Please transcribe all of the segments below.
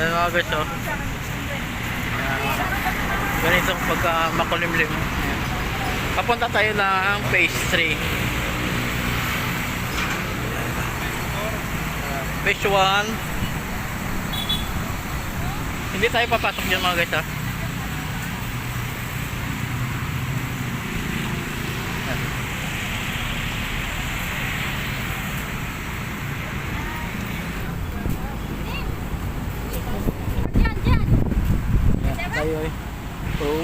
Yan mga guys, oh. Ayan. Ganito pagka makulimlim. Ayan. Papunta tayo ng phase 3. Phase 1. Hindi tayo papasok dyan mga guys, ha. Diyan, diyan. Ayan, tayo eh.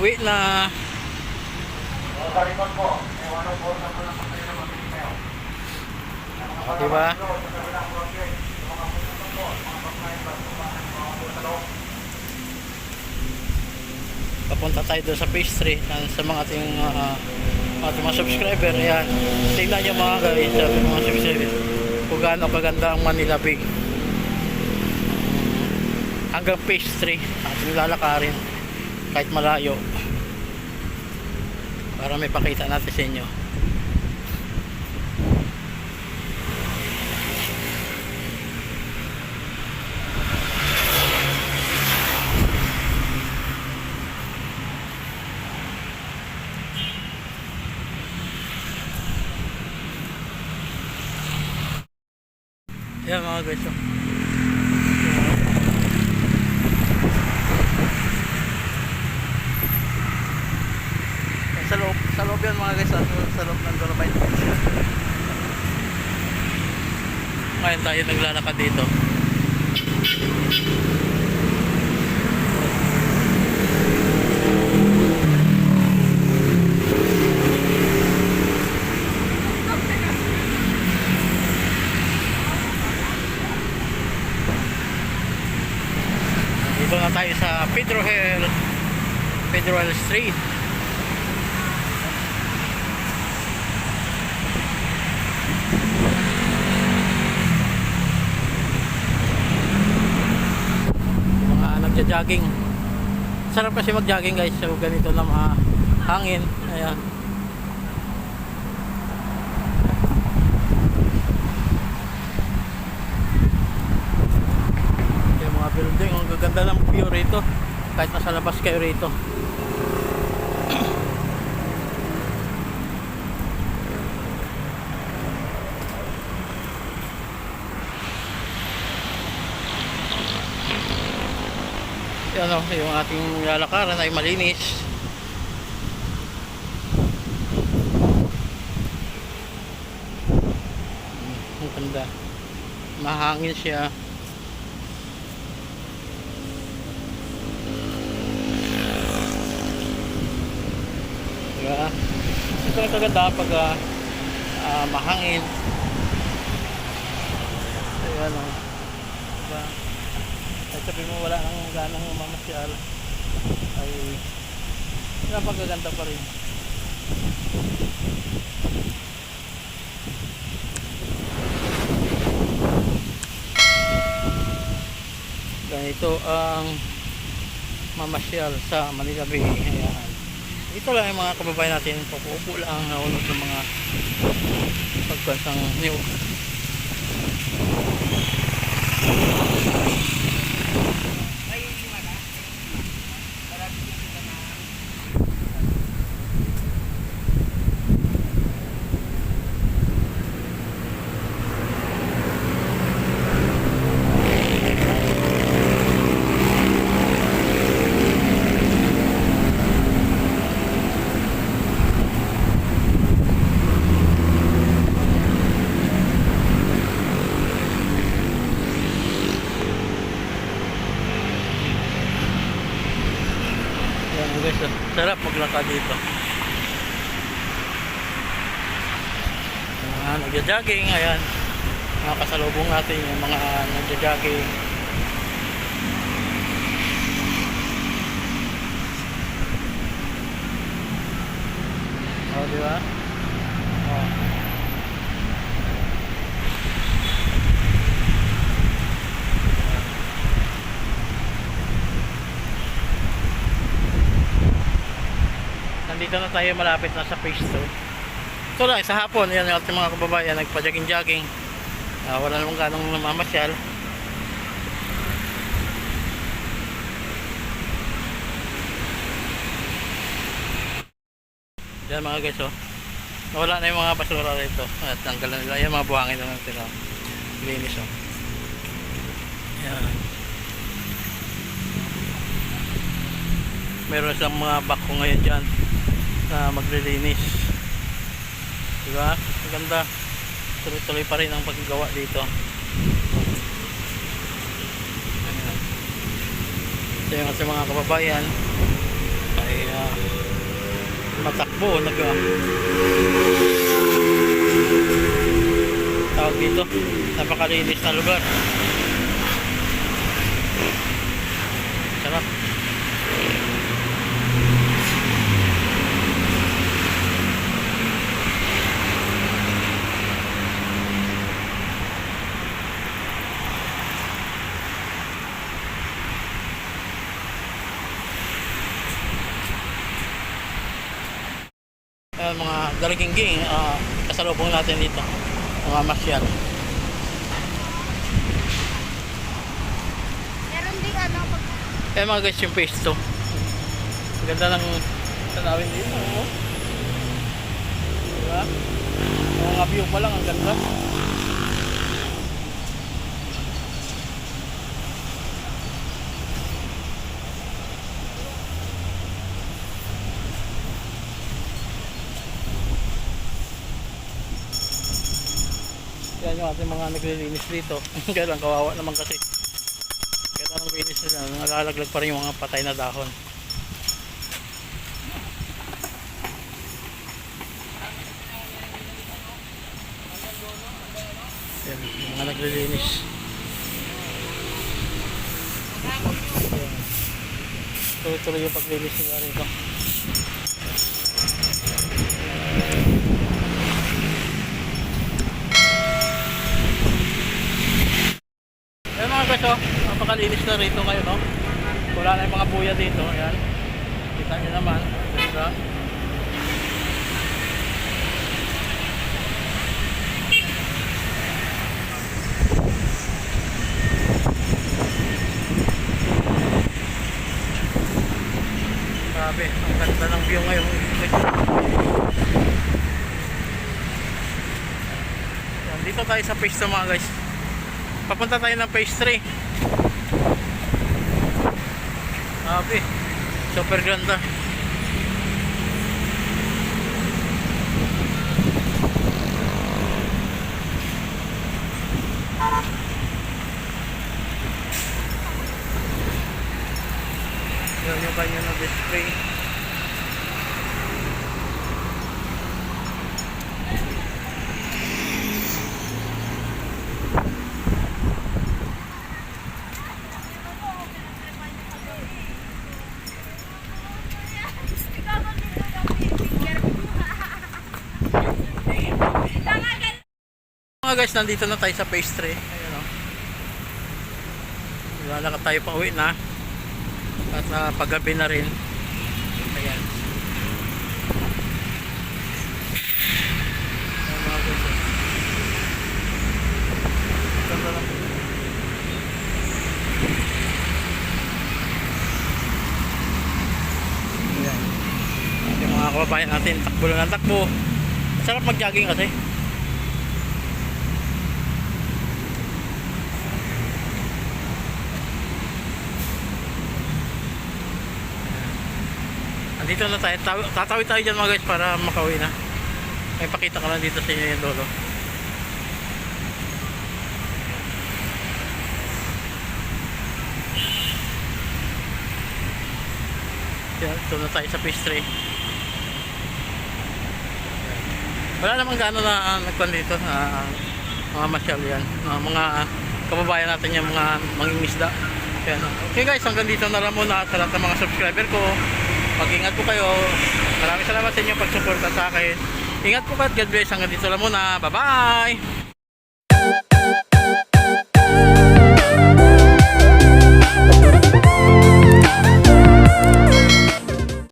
Uwi na. Diba? Papunta tayo doon sa 3 yan, sa mga ating uh, ating mga subscriber. Ayan. Tingnan nyo mga guys, sabi ng mga subscriber. Kung gaano kaganda ang Manila Bay. Hanggang 3 ating lalakarin kahit malayo para may pakita natin sa inyo. Yan mga guys oh. sa loob, sa loob yan mga guys, sa, sa loob ng Dolomite. Ngayon tayo naglalakad dito. Dito na tayo sa Pedro Hill, Pedro Hill Street. Nagja-jogging sarap kasi mag-jogging guys. So ganito na mga hangin. Ayan. Yung mga building ang gaganda ng view rito. Kahit nasa labas kayo rito Yan o, yung ating lalakaran ay malinis. Ang ganda. Mahangin siya. Diba? Ito ang kaganda pag ah, ah, mahangin. Ayan o. Sabi mo wala nang ganang mamasyal ay napagaganda pa rin. Ganito ang mamasyal sa Manila Bay. Ayan. Ito lang yung mga kababayan natin. Pupupo lang naunod ng mga pagbansang new Ayan guys, sarap maglakad dito. Mga nagja-jogging, ayan. Mga kasalubong natin, yung mga nagja-jogging. Oh, di ba? Oh. dito na tayo malapit na sa phase 2 so lang sa hapon yan yung ating mga kababayan nagpa-jogging jogging. Uh, wala namang ganong namamasyal. Yan mga guys oh. Wala na yung mga basura rito. At tanggal na nila. Yan mga buhangin na natin linis oh. Yan. Meron sa mga bako ngayon dyan na maglilinis. Diba? Ang ganda. Tuloy-tuloy pa rin ang paggawa dito. Ito yung ating mga kababayan ay ah, matakbo nag ah, tawag dito napakalinis na lugar sarap Dalagingging uh, kasalubong natin dito mga masyal Meron din ano, pag Ayan mga guys yung face to ang ganda ng tanawin dito oh. diba? Mga view pa lang ang ganda yung mga naglilinis dito. Kaya lang kawawa naman kasi. Kahit anong linis nila, nalalaglag pa rin yung mga patay na dahon. Yan, yung mga naglilinis. Tuloy-tuloy yung paglinis nila rito. Guys, oh, napakalinis na rito ngayon, no? Wala na yung mga buya dito, ayan. Kita nyo naman, ganda. Grabe, ang ganda ng view ngayon. Dito tayo sa page to mga guys. Papunta tayo ng phase 3. Grabe. Super ganda. Yan yung kanya na display. Guys, nandito na tayo sa phase 3. Ayun o. Lalakad tayo pa uwi na. At uh, paggabi na rin. Ayan. Ayan mga guys. oh. Ganda. Ayan. Yung mga kababayan natin, takbo lang ng takbo. Sarap mag-jogging kasi. Andito na tayo. Taw- Tatawid tayo dyan mga guys para makauwi na. May pakita ko lang dito sa inyo yung lolo. Ito na tayo sa 3. Wala namang gano'n na uh, nagpan dito. ah, mga masyal yan. Ah, mga kababayan natin yung mga mangingisda. Okay guys, hanggang dito na lang muna sa lahat ng mga subscriber ko. Mag-ingat po kayo. Maraming salamat sa inyo pagsuporta sa akin. Ingat po kayo at God bless. Hanggang dito lang muna. Bye-bye!